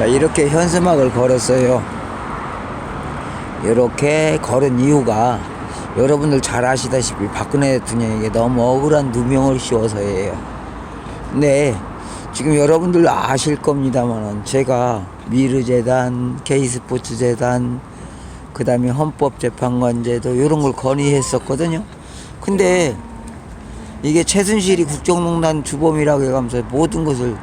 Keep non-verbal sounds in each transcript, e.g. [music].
자, 이렇게 현수막을 걸었어요. 이렇게 걸은 이유가 여러분들 잘 아시다시피 박근혜 대통령에게 너무 억울한 누명을 씌워서예요. 근데 지금 여러분들 아실 겁니다만은 제가 미르재단, K스포츠재단, 그 다음에 헌법재판관제도 이런 걸 건의했었거든요. 근데 이게 최순실이 국정농단 주범이라고 해가면서 모든 것을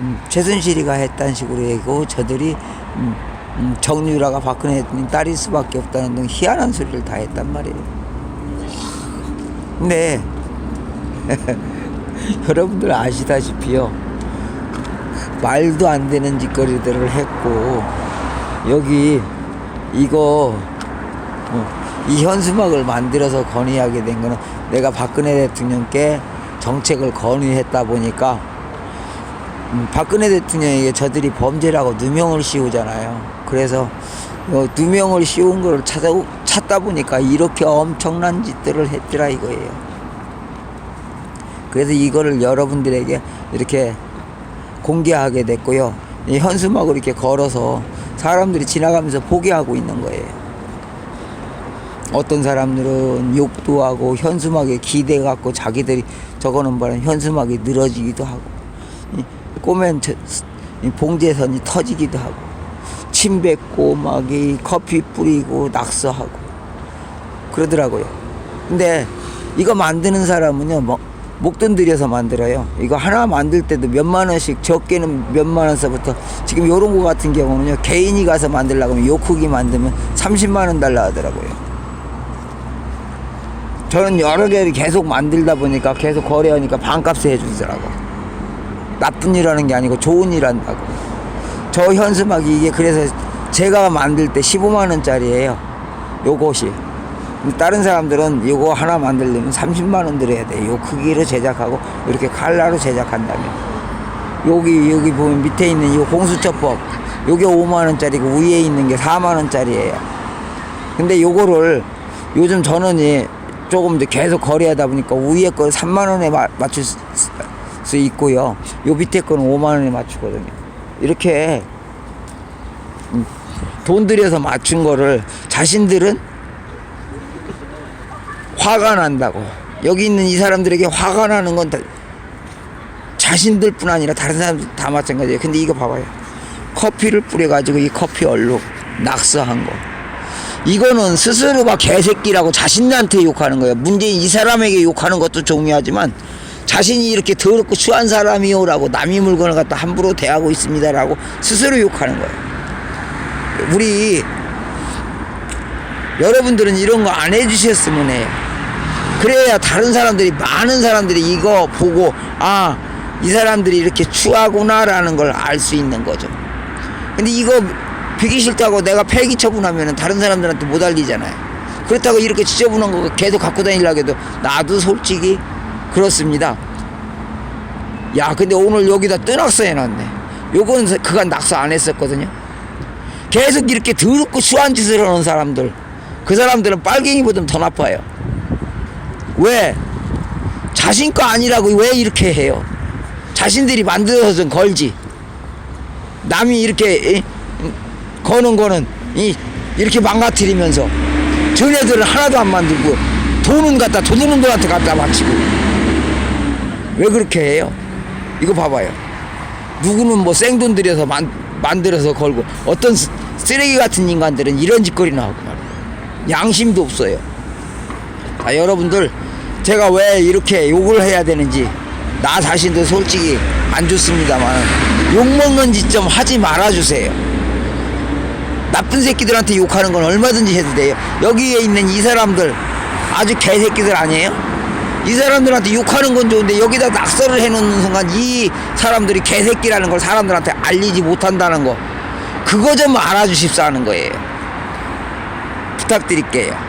음, 최순실이가 했다는 식으로 얘기고 저들이 음, 음, 정유라가 박근혜 대통령 딸일 수밖에 없다는 등 희한한 소리를 다 했단 말이에요. 근데 [laughs] 여러분들 아시다시피요 말도 안 되는 짓거리들을 했고 여기 이거 어, 이 현수막을 만들어서 건의하게 된 거는 내가 박근혜 대통령께 정책을 건의했다 보니까 음, 박근혜 대통령에게 저들이 범죄라고 누명을 씌우잖아요. 그래서 어, 누명을 씌운 걸 찾아, 찾다 보니까 이렇게 엄청난 짓들을 했더라 이거예요. 그래서 이거를 여러분들에게 이렇게 공개하게 됐고요. 이 현수막을 이렇게 걸어서 사람들이 지나가면서 보게 하고 있는 거예요. 어떤 사람들은 욕도 하고 현수막에 기대 갖고 자기들이 적어놓은 바람 현수막이 늘어지기도 하고 이 꼬맨 저- 이 봉제선이 터지기도 하고 침 뱉고 막 이 커피 뿌리고 낙서하고 그러더라고요. 근데 이거 만드는 사람은요, 뭐, 목돈 들여서 만들어요. 이거 하나 만들 때도 몇만 원씩, 적게는 몇만 원서부터 지금 요런 거 같은 경우는요, 개인이 가서 만들려고 하면 요 크기 만들면 30만 원 달라 하더라고요. 저는 여러 개를 계속 만들다 보니까 계속 거래하니까 반값에 해주더라고. 나쁜 일 하는 게 아니고 좋은 일 한다고. 저 현수막이 이게 그래서 제가 만들 때 15만 원짜리예요. 요것이. 다른 사람들은 이거 하나 만들려면 30만 원 들여야 돼. 요 크기로 제작하고 이렇게 칼라로 제작한다면. 여기 여기 보면 밑에 있는 이 공수처법. 요게 5만 원짜리고 위에 있는 게 4만 원짜리예요. 근데 요거를 요즘 저는 이 조금 더 계속 거래하다 보니까 위에 걸 3만 원에 마- 맞출 수- 수 있고요. 요 밑에 거는 5만 원에 맞추거든요. 이렇게 음, 돈 들여서 맞춘 거를 자신들은 화가 난다고. 여기 있는 이 사람들에게 화가 나는 건 다 자신들 뿐 아니라 다른 사람들 다 마찬가지예요. 근데 이거 봐봐요. 커피를 뿌려가지고 이 커피 얼룩 낙서한 거. 이거는 스스로가 개새끼라고 자신한테 욕하는 거예요. 문제인 이 사람에게 욕하는 것도 중요하지만 자신이 이렇게 더럽고 추한 사람이요라고 남의 물건을 갖다 함부로 대하고 있습니다라고 스스로 욕하는 거예요. 우리 여러분들은 이런 거 안 해주셨으면 해요. 그래야 다른 사람들이 많은 사람들이 이거 보고 아 이 사람들이 이렇게 추하구나라는 걸 알 수 있는 거죠. 근데 이거 비기 싫다고 내가 폐기 처분하면은 다른 사람들한테 못 알리잖아요. 그렇다고 이렇게 지저분한 거 계속 갖고 다니려고 해도 나도 솔직히 그렇습니다. 야, 근데 오늘 여기다 뜨낙서 해놨네. 요건 그간 낙서 안 했었거든요. 계속 이렇게 더럽고 수한 짓을 하는 사람들. 그 사람들은 빨갱이보다 더 나빠요. 왜? 자신 거 아니라고 왜 이렇게 해요? 자신들이 만들어서 좀 걸지. 남이 이렇게 거는 거는 이, 이렇게 망가뜨리면서 전애들은 하나도 안 만들고 돈은 갖다 도둑놈 들한테 갖다 바치고 왜 그렇게 해요? 이거 봐봐요. 누구는 뭐 생돈 들여서 만, 만들어서 걸고 어떤 쓰- 쓰레기 같은 인간들은 이런 짓거리나 하고 말이에요. 양심도 없어요. 자, 여러분들 제가 왜 이렇게 욕을 해야 되는지 나 자신도 솔직히 안 좋습니다만 욕 먹는 짓 좀 하지 말아 주세요. 나쁜 새끼들한테 욕하는 건 얼마든지 해도 돼요. 여기에 있는 이 사람들 아주 개새끼들 아니에요? 이 사람들한테 욕하는 건 좋은데 여기다 낙서를 해놓는 순간 이 사람들이 개새끼라는 걸 사람들한테 알리지 못한다는 거 그거 좀 알아주십사 하는 거예요. 부탁드릴게요.